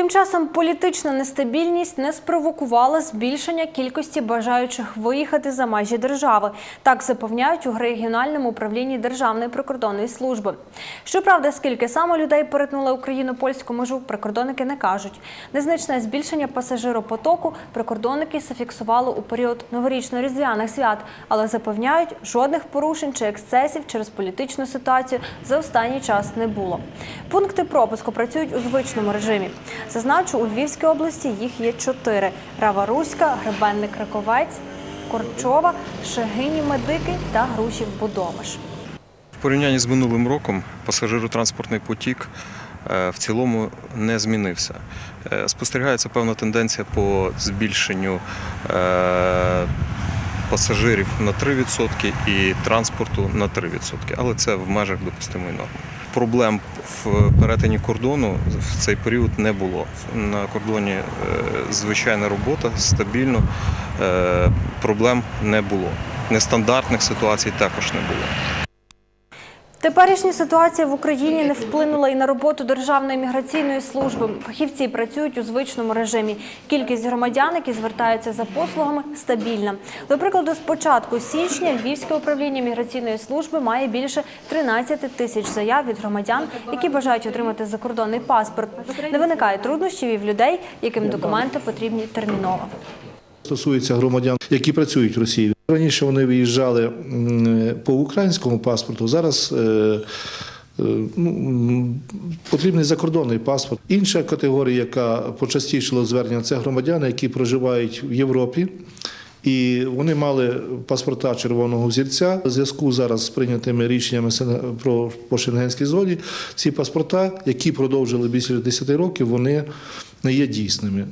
Тим часом політична нестабільність не спровокувала збільшення кількості бажаючих виїхати за межі держави. Так запевняють у регіональному управлінні Державної прикордонної служби. Щоправда, скільки саме людей перетнули Україну польську межу, прикордонники не кажуть. Незначне збільшення пасажиропотоку прикордонники зафіксували у період новорічно-різдвяних свят, але запевняють, жодних порушень чи ексцесів через політичну ситуацію за останній час не було. Пункти пропуску працюють у звичному режимі. Зазначу, у Львівській області їх є чотири: Рава Руська, Гребенник Краковець, Корчова, Шегині Медики та Грушів Будомиш. В порівнянні з минулим роком пасажиротранспортний потік е, в цілому не змінився. Е, Спостерігається певна тенденція по збільшенню е, пасажирів на 3% і транспорту на 3%, але це в межах допустимої норми. Проблем в перетині кордону в цей період не було. На кордоні е, звичайна робота, стабільно, е, проблем не було. Нестандартних ситуацій також не було. Теперішня ситуація в Україні не вплинула і на роботу Державної міграційної служби. Фахівці працюють у звичному режимі. Кількість громадян, які звертаються за послугами, стабільна. До прикладу, з початку січня Львівське управління міграційної служби має більше 13 тисяч заяв від громадян, які бажають отримати закордонний паспорт. Не виникає труднощів і в людей, яким документи потрібні терміново. Стосується громадян, які працюють в Росії. Раніше вони виїжджали по українському паспорту. Зараз е, е, ну, потрібний закордонний паспорт. Інша категорія, яка почастішила звернення, це громадяни, які проживають в Європі. І вони мали паспорта червоного взірця. У зв'язку зараз з прийнятими рішеннями про по Шенгенській зоні. Ці паспорта, які продовжили більше 10 років, вони не є дійсними.